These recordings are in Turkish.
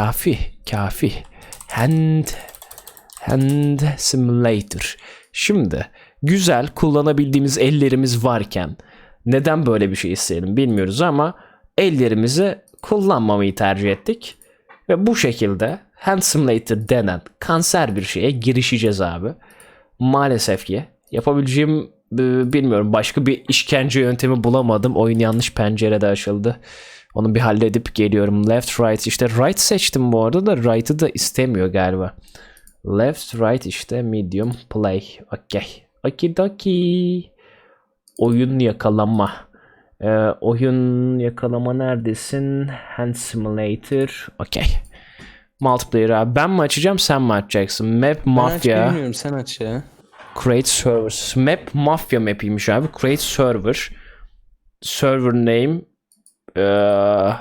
kafi. Kafi. Hand Hand Simulator. Şimdi güzel kullanabildiğimiz ellerimiz varken neden böyle bir şey isteyelim bilmiyoruz ama ellerimizi kullanmamayı tercih ettik. Ve bu şekilde Hand Simulator denen kanser bir şeye girişeceğiz abi. Maalesef ki yapabileceğim e, bilmiyorum başka bir işkence yöntemi bulamadım. Oyun yanlış pencerede açıldı. Onu bir halledip geliyorum. Left right işte right seçtim bu arada da right'ı da istemiyor galiba. Left right işte medium play. Okey. Okidoki. Oyun yakalama. Ee, oyun yakalama neredesin? Hand simulator. Okey. Multiplayer abi. Ben mi açacağım sen mi açacaksın? Map Ben Mafia. açmayı bilmiyorum sen aç ya. Create servers. Map Mafia map'iymiş abi. Create server. Server name. Ee,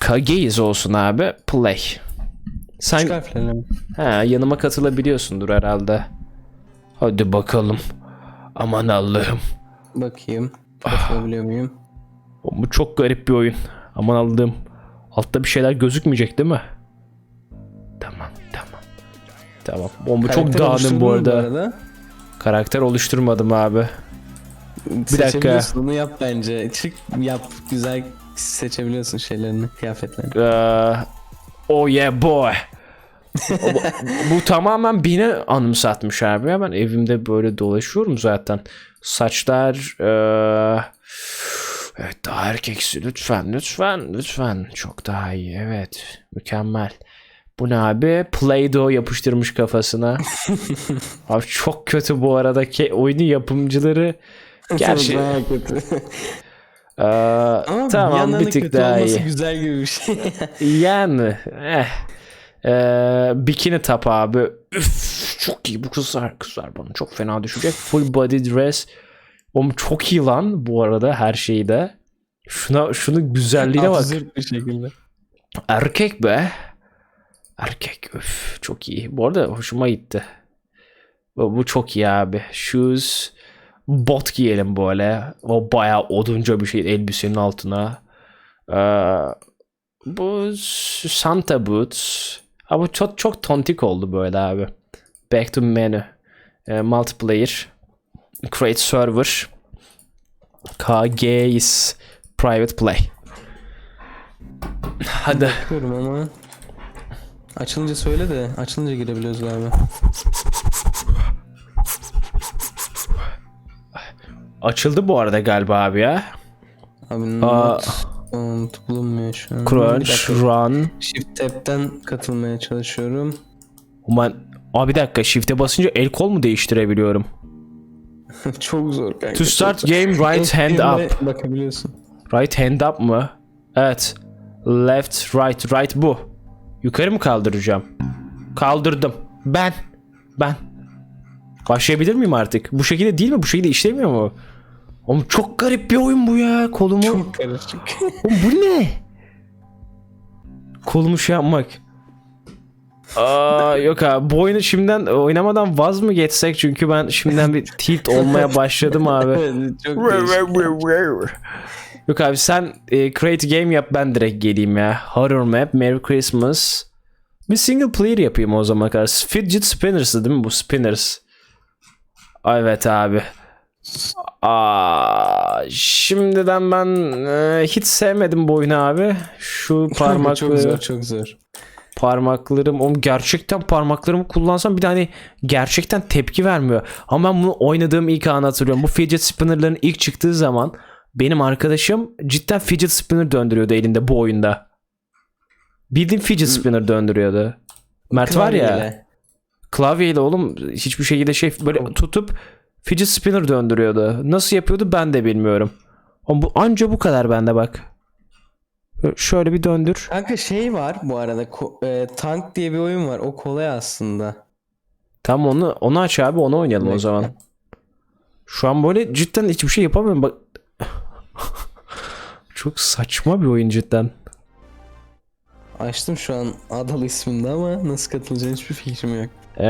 Kageyiz olsun abi. Play. Sen ha, yanıma katılabiliyorsundur herhalde. Hadi bakalım. Aman Allah'ım. Bakayım. Katılabiliyor muyum? Bu çok garip bir oyun. Aman Allah'ım. Altta bir şeyler gözükmeyecek değil mi? Tamam tamam. Tamam. Bu çok dağınım bu mu arada. Karakter oluşturmadım abi. Dakika. Seçebiliyorsun, Bunu yap bence. Çık yap. Güzel seçebiliyorsun şeylerini, kıyafetlerini. Ee, oh yeah boy. Bu, bu tamamen beni anımsatmış abi. Ben evimde böyle dolaşıyorum zaten. Saçlar ee, evet daha erkeksi lütfen lütfen lütfen çok daha iyi evet mükemmel. Bu ne abi? Play-Doh yapıştırmış kafasına. abi çok kötü bu arada ki oyunun yapımcıları gerçi Bayağı kötü. ee, Ama tamam bir tık kötü daha olması iyi. güzel gibi bir şey. Yani eh. Ee, bikini top abi. Üf, çok iyi bu kızlar kızlar bana çok fena düşecek. Full body dress. Oğlum çok iyi lan bu arada her şeyi de. Şuna şunun güzelliğine bak. Absürt bir şekilde. Erkek be. Erkek öf çok iyi. Bu arada hoşuma gitti. Bu, bu çok iyi abi. Shoes bot giyelim böyle. O bayağı odunca bir şey elbisenin altına. Ee, bu Santa boots. Bu çok çok tontik oldu böyle abi. Back to menu. Ee, multiplayer. Create server. KG is private play. Hadi. Bakıyorum ama. Açılınca söyle de açılınca girebiliyoruz galiba. Açıldı bu arada galiba abi ya. Abi not font bulunmuyor şu an. Crunch, run. Shift tab'ten katılmaya çalışıyorum. Aman Aa bir dakika shift'e basınca el kol mu değiştirebiliyorum? çok zor kanka. To start game right hand up. Bakabiliyorsun. Right hand up mı? Evet. Left, right, right bu. Yukarı mı kaldıracağım? Kaldırdım. Ben. Ben. Başlayabilir miyim artık? Bu şekilde değil mi? Bu şekilde işlemiyor mu? Oğlum çok garip bir oyun bu ya. Kolumu... Çok karışık. Oğlum bu ne? Kolumu şey yapmak. Aa, yok abi bu oyunu şimdiden oynamadan vaz mı geçsek çünkü ben şimdiden bir tilt olmaya başladım abi. çok değişik. Yok abi sen e, create game yap ben direkt geleyim ya. Horror map, Merry Christmas. Bir single player yapayım o zaman kadar. Fidget Spinners'ı değil mi bu Spinners? Evet abi. Aa, şimdiden ben e, hiç sevmedim bu oyunu abi. Şu çok parmakları zor çok zor. parmaklarım oğlum gerçekten parmaklarımı kullansam bir de hani gerçekten tepki vermiyor. Ama ben bunu oynadığım ilk anı hatırlıyorum. Bu fidget spinner'ların ilk çıktığı zaman benim arkadaşım cidden fidget spinner döndürüyordu elinde bu oyunda. Bildiğin fidget spinner döndürüyordu. Mert var ya klavyeyle oğlum hiçbir şekilde şey böyle tutup fidget spinner döndürüyordu. Nasıl yapıyordu ben de bilmiyorum. Ama bu anca bu kadar bende bak. Şöyle bir döndür. Kanka şey var bu arada e, Tank diye bir oyun var. O kolay aslında. Tamam onu onu aç abi onu oynayalım o Bekle. zaman. Şu an böyle cidden hiçbir şey yapamıyorum bak. Çok saçma bir oyun cidden. Açtım şu an Adalı isminde ama nasıl katılacağını hiçbir fikrim yok. Ee,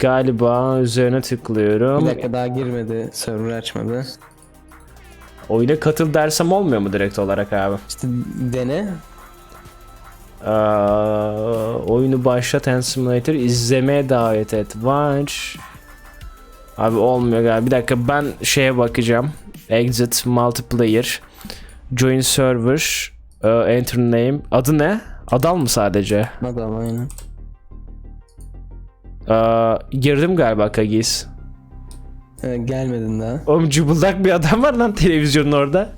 galiba üzerine tıklıyorum. Bir dakika daha girmedi. Server açmadı. Oyuna katıl dersem olmuyor mu direkt olarak abi? İşte dene. Ee, oyunu başlat and simulator izlemeye davet et. Watch. Abi olmuyor galiba. Bir dakika ben şeye bakacağım. Exit multiplayer. Join server. Ee, enter name. Adı ne? Adal mı sadece? Adam aynen. Ee, girdim galiba Kagis. Ee, gelmedin daha. Oğlum cıbıldak bir adam var lan televizyonun orada.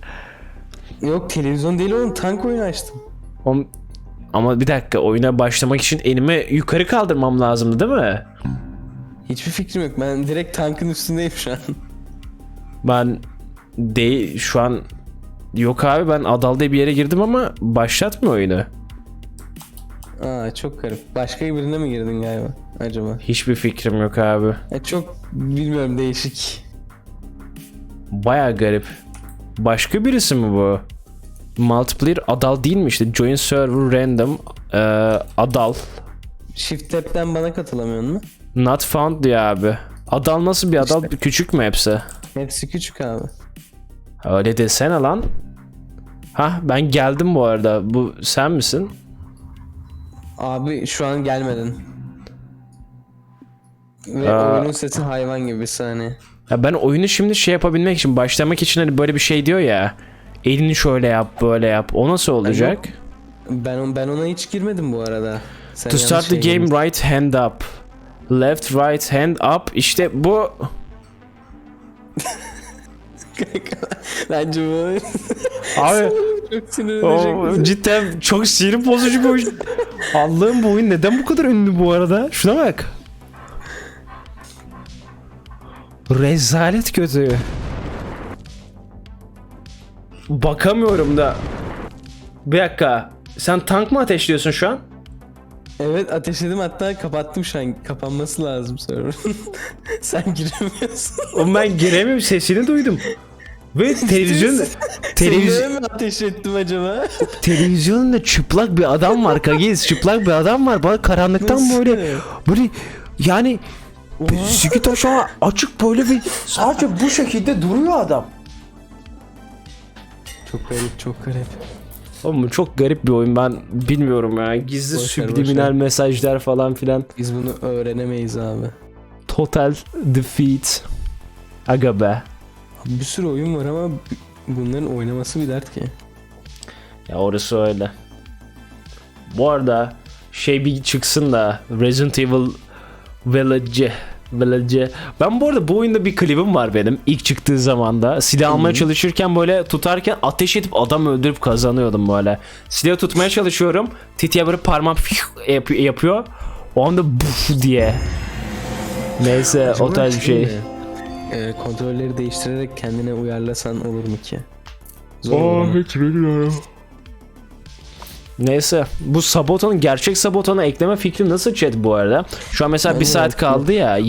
Yok televizyon değil oğlum tank oyunu açtım. Oğlum, ama bir dakika oyuna başlamak için elimi yukarı kaldırmam lazımdı değil mi? Hiçbir fikrim yok. Ben direkt tankın üstündeyim şu an. Ben değil şu an yok abi ben Adal'da bir yere girdim ama başlatmıyor oyunu. Aa çok garip. Başka birine mi girdin galiba acaba? Hiçbir fikrim yok abi. E, çok bilmiyorum değişik. Baya garip. Başka birisi mi bu? Multiplayer Adal değil mi işte? Join server random ee, Adal. Shift tab'den bana katılamıyor mu? Not found diyor abi. Adal nasıl bir Adal? İşte. Küçük mü hepsi? Hepsi küçük abi. Öyle desene lan. Ha ben geldim bu arada. Bu sen misin? Abi şu an gelmedin. Ve Aa. oyunun sesi hayvan gibi bir saniye. Ya ben oyunu şimdi şey yapabilmek için başlamak için hani böyle bir şey diyor ya. Elini şöyle yap, böyle yap. O nasıl olacak? Ben ben ona hiç girmedim bu arada. Sen To start the şey game girmişsin. right hand up. Left right hand up. İşte bu Bence bu abi çok sinirlenecek. o, bizi. cidden çok sinir bozucu bir oyun. Allah'ım bu oyun neden bu kadar ünlü bu arada? Şuna bak. Rezalet kötü. Bakamıyorum da. Bir dakika. Sen tank mı ateşliyorsun şu an? Evet ateşledim hatta kapattım şu an. Kapanması lazım server. Sen giremiyorsun. Oğlum ben giremiyorum sesini duydum. Ve televizyon Televizyon... mi ateş ettim acaba? televizyonda çıplak bir adam var Kagiz çıplak bir adam var bana karanlıktan Nasıl? böyle böyle yani sikit aşağı açık böyle bir sadece bu şekilde duruyor adam. Çok garip çok garip. Oğlum bu çok garip bir oyun ben bilmiyorum ya gizli Boş ver, boş subliminal ver. mesajlar falan filan. Biz bunu öğrenemeyiz abi. Total defeat. Aga be. Bir sürü oyun var ama bunların oynaması bir dert ki. Ya orası öyle. Bu arada şey bir çıksın da Resident Evil Village Village. Ben bu arada bu oyunda bir klibim var benim ilk çıktığı zamanda. Silah almaya çalışırken böyle tutarken ateş edip adam öldürüp kazanıyordum böyle. Silahı tutmaya çalışıyorum. Titiye böyle parmağım yap- yapıyor. O anda buf diye. Neyse o tarz bir şey. mi? Ee, kontrolleri değiştirerek kendine uyarlasan olur mu ki? Zor olur mu? hiç bilmiyorum. Neyse bu Sabotan'ın gerçek Sabotan'a ekleme fikri nasıl chat bu arada? Şu an mesela bir saat kaldı ya yayın.